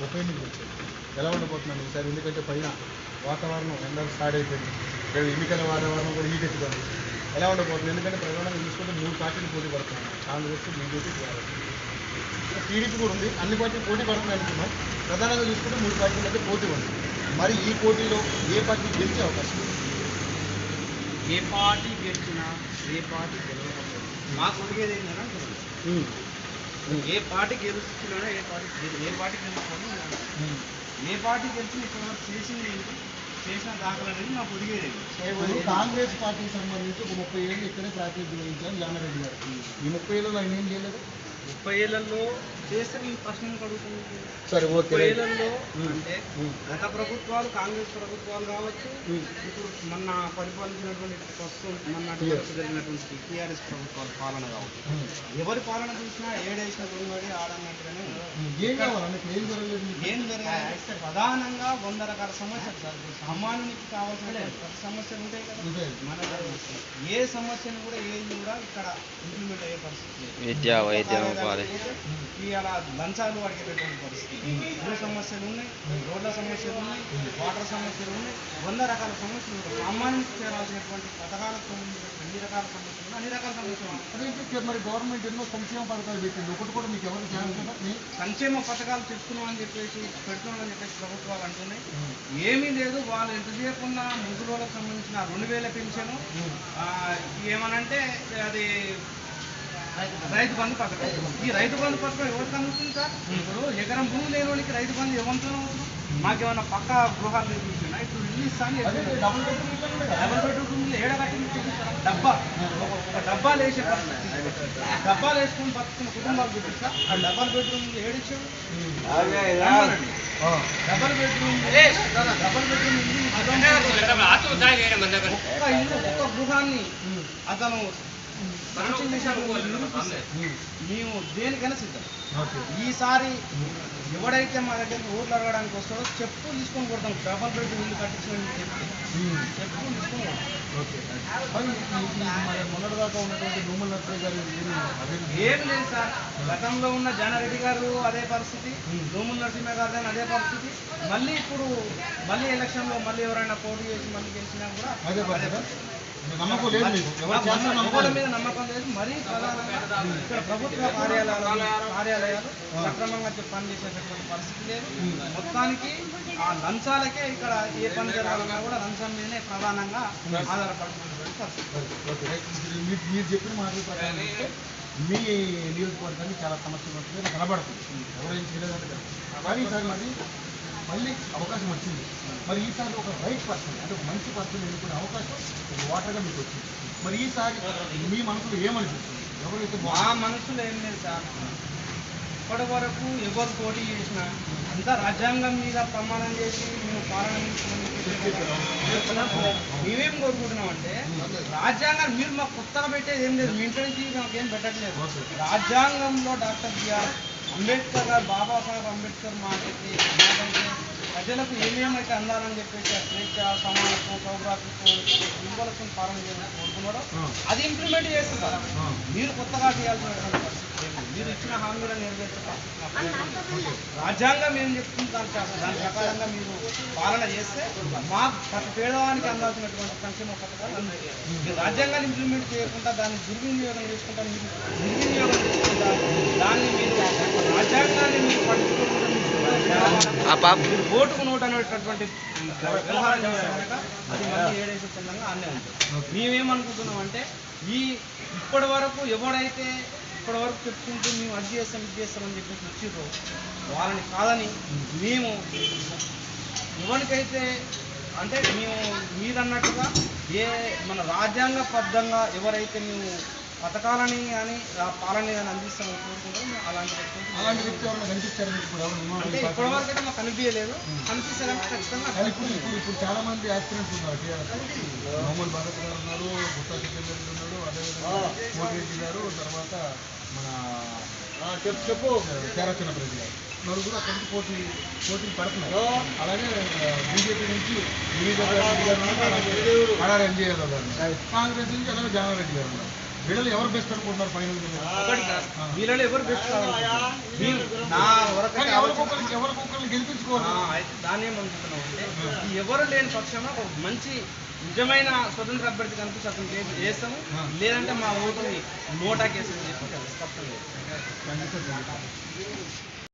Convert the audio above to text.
ఉప ఎన్నికలు వచ్చాయి ఎలా ఉండబోతున్నాను ఈసారి? ఎందుకంటే పైన వాతావరణం ఎండ స్టార్ట్ అయిపోయింది. ఇక్కడ ఎన్నికల వాతావరణం కూడా హీట్ ఎక్కుతుంది. ఎలా ఉండబోతుంది ఎందుకంటే ప్రధానంగా చూసుకుంటే మూడు పార్టీలు పోటీ పడుతున్నాయి. కాంగ్రెస్ బీజేపీ టీఆర్ఎస్ టీడీపీ కూడా ఉంది. అన్ని పార్టీలు పోటీ పడుతున్నాయి అనుకున్నాం. ప్రధానంగా చూసుకుంటే మూడు పార్టీల మధ్య పోటీ ఉంది. మరి ఈ పోటీలో ఏ పార్టీ గెలిచే అవకాశం ఏ పార్టీ గెలిచినా ఏ పార్టీ గెలవకపోయినా. మాకు ఒరిగేది ఏంటంటే. ఏ పార్టీ గెలుస్తున్నా ఏ పార్టీ ఏ పార్టీ. ఉమ్. ఏ పార్టీ గెలిచి ఇప్పుడు చేసింది ఏంటి చేసిన దాఖలు అనేది నాకు? ఇప్పుడు కాంగ్రెస్ పార్టీకి సంబంధించి ఒక ముప్పై ఏళ్ళు ఇక్కడే ప్రాతినిధ్యం వహించారు జానారెడ్డి గారు ఈ ముప్పై ఏళ్ళలో ఆయన ఏం చేయలేదు ముప్పై ఏళ్ళలో చేస్తే నేను ప్రశ్న ఎందుకు అడుగుతున్నాను సరే ఓకే ముప్పై ఏళ్ళలో. అంటే. గత ప్రభుత్వాలు కాంగ్రెస్ ప్రభుత్వాలు కావచ్చు. ఇప్పుడు మొన్న పరిపాలించినటువంటి ప్రస్తుతం మొన్న. జరిగినటువంటి టీఆర్ఎస్ ప్రభుత్వాల పాలన కావచ్చు. ఎవరి పాలన చూసినా ఏడేసిన దొంగడి ఆడన్నట్టుగానే. ఏం కావాలంటే ఇక్కడ ఏం జరగలేదు? ఏం ప్రధానంగా వంద రకాల సమస్యలు సార్. సామాన్యునికి కావాల్సిన సమస్యలు ఉంటాయి కదా. మన ఏ సమస్యను కూడా ఏది కూడా ఇక్కడ ఇంప్లిమెంట్ అయ్యే పరిస్థితి లేదు. విద్య వైద్యం ఇవాళ లంచాలు అడిగేటటువంటి పరిస్థితి. భూ సమస్యలు ఉన్నాయి రోడ్ల సమస్యలు ఉన్నాయి వాటర్ సమస్యలు ఉన్నాయి వంద రకాల సమస్యలు సామాన్యునికి చేరాల్సినటువంటి పథకాలకు సంబంధించిన అన్ని రకాల సమస్యలు అన్ని రకాల సమస్యలు మరి గవర్నమెంట్ ఎన్నో సంక్షేమ పథకాలు పెట్టింది. ఒకటి కూడా మీకు ఎవరు ఛాన్స్ ఉందా? మీ- సంక్షేమ పథకాలు తెచ్చుకున్నామని చెప్పేసి పెడుతున్నామని చెప్పేసి ప్రభుత్వాలు అంటున్నాయి. ఏమీ లేదు వాళ్ళు ఎంతసేపు ఉన్న రోజులకు సంబంధించిన రెండు వేల పెన్షను ఏమనంటే అది రైతు బంధు పథకం. ఈ రైతు బంధు పథకం ఎవరికి అందుతుంది సార్? ఇప్పుడు ఎకరం భూమి లేని వాళ్ళకి రైతు బంధు ఎవరితో అవుతుంది? మాకేమన్నా పక్క గృహాలు నిర్మించినా ఇప్పుడు ఇల్లు ఇస్తాను అదే డబుల్ బెడ్రూమ్ ఏడ కట్టింది? డబ్బా. ఒక- డబ్బాలు వేసే డబ్బాలు వేసుకుని బతుకున్న కుటుంబాలు చూపిస్తా ఆ డబల్ బెడ్రూమ్ ఏడిచ్చాడు. డబల్ బెడ్రూమ్ డబల్ బెడ్రూమ్ ఇల్లు ఒక్క ఇల్లు ఒక్క గృహాన్ని. అతను మేము. దేనికైనా సిద్ధం. ఈసారి ఎవడైతే మా దగ్గరికి ఓట్లు అడగడానికి వస్తాడో చెప్పు తీసుకొని కొడతాం. డబల్ బెడ్రూమ్ ఇల్లు కట్టించిన చెప్తే తీసుకొని మరి మొన్నటిదాకా ఉన్నటువంటి భూముల నర్సరీ గారు ఏం లేదు సార్. గతంలో ఉన్న జానారెడ్డి గారు అదే పరిస్థితి. నోముల నరసింహ గారు అదే పరిస్థితి. మళ్ళీ ఇప్పుడు మళ్ళీ ఎలక్షన్లో మళ్ళీ ఎవరైనా పోటీ చేసి మళ్ళీ గెలిచినా కూడా అదే పద్ధతి నమ్మకం లేదు మీద నమ్మకం మరీ ఇక్కడ ప్రభుత్వ కార్యాలయాలు కార్యాలయాలు సక్రమంగా పనిచేసేటటువంటి పరిస్థితి లేదు. మొత్తానికి ఆ లంచాలకే ఇక్కడ ఏ పని జరగాలన్నా కూడా లంచం మీదనే ప్రధానంగా ఆధారపడుతున్నటువంటి పరిస్థితి. మీరు చెప్పిన మాటల ప్రకారం మీ నియోజకవర్గానికి చాలా సమస్యలు కనబడుతుంది ఎవరేం చేయలేదంటే. కానీ ఈసారి మరి మళ్ళీ అవకాశం వచ్చింది. మరి ఈసారి ఒక రైట్ పర్సన్ అంటే ఒక మంచి పర్సన్ ఎన్నుకునే అవకాశం ఒక ఓటర్గా మీకు వచ్చింది. మరి ఈసారి మీ మనసులో ఏమనిపిస్తుంది? ఎవరైతే మా మనసులో ఏం లేదు సార్. ఇప్పటి వరకు ఎవరు పోటీ చేసినా అంతా రాజ్యాంగం మీద ప్రమాణం చేసి మేము పాలన. మేమేం కోరుకుంటున్నాం అంటే రాజ్యాంగం మీరు మాకు కొత్తగా పెట్టేది ఏం లేదు. మీ ఇంటి నుంచి మాకు పెట్టట్లేదు. రాజ్యాంగంలో డాక్టర్ బిఆర్ అంబేద్కర్ గారు బాబాసాహెబ్ అంబేద్కర్ మాకైతే మాకైతే ప్రజలకు ఏమేమైతే అందాలని చెప్పేసి ఆ స్వేచ్ఛ సమానత్వం సౌభ్రాతృత్వం విలువలతో పాలన చేయాలని కోరుకున్నాడో. అది ఇంప్లిమెంట్ చేస్తున్నారు. మీరు కొత్తగా చేయాల్సినటువంటి. మీరు ఇచ్చిన హామీలను నెరవేర్చే పరిస్థితి మాకు లేదు. రాజ్యాంగం ఏం చెప్తుంది దాని ప్రకారం- దాని ప్రకారంగా మీరు పాలన చేస్తే మా ప్రతి పేదవానికి అందాల్సినటువంటి సంక్షేమ పథకాలు మీరు రాజ్యాంగాన్ని ఇంప్లిమెంట్ చేయకుండా దాన్ని దుర్వినియోగం చేసుకుంటా మీరు దుర్వినియోగం చేసుకుంటా దాన్ని మీరు రాజ్యాంగాన్ని మీరు పట్టించుకోకుండా మీరు ఆ పాప. ఓటుకు నోటు అనేటటువంటి వ్యవహారం చేస్తే కనుక అది మళ్ళీ ఏడేసి చందంగా అన్నీ ఉంటుంది మేమేమనుకుంటున్నాం అంటే ఈ ఇప్పటి వరకు ఎవడైతే ఇప్పటి వరకు చెప్పుకుంటూ మేము అది చేస్తాం ఇది చేస్తామని చెప్పేసి వచ్చిర్రో వాళ్ళని కాదని మేము ఎవరికైతే అంటే మేము మీరు అన్నట్టుగా ఏ మన రాజ్యాంగబద్ధంగా ఎవరైతే మేము పథకాలని కానీ పాలన కానీ అందిస్తామని కోరుకుంటాం అలాంటి అలాంటి వ్యక్తి ఎవరైనా ఇప్పుడు ఎవరు ఉన్నారు అంటే ఇప్పటి? వరకు అయితే మాకు కనిపించలేదు కనిపిస్తే ఖచ్చితంగా ఇప్పుడు ఇప్పుడు చాలా మంది యాక్సిడెంట్స్ ఉన్నారు మామూలు భరత్ గారు ఉన్నారు గుత్తా సికిందర్ ఉన్నాడు అదేవిధంగా మోటిరెడ్డి గారు తర్వాత మన చెప్పు చెప్పు ప్రజలు గారు నలుగురు అక్కడి నుంచి పోటీ పోటీ పడుతున్నారు అలాగే బీజేపీ నుంచి రెడ్డి గారు ఉన్నారు అలాగే ఎంజే యాదవ్ గారు ఉన్నారు. కాంగ్రెస్ నుంచి అలాగే జానారెడ్డి గారు ఉన్నారు వీళ్ళలో ఎవరు బెస్ట్ అనుకుంటున్నారు ఫైనల్ ఒకటి కాదు. వీళ్ళలో ఎవరు బెస్ట్ అయితే గెలిపించుకోవాలి? దాన్ని ఏమనుకుంటున్నాం అంటే ఎవరు లేని పక్షంలో ఒక మంచి నిజమైన స్వతంత్ర అభ్యర్థి కనిపిస్తే అతను చేస్తాము లేదంటే మా ఓటుని నోటా కేసు అని చెప్పి స్పష్టంగా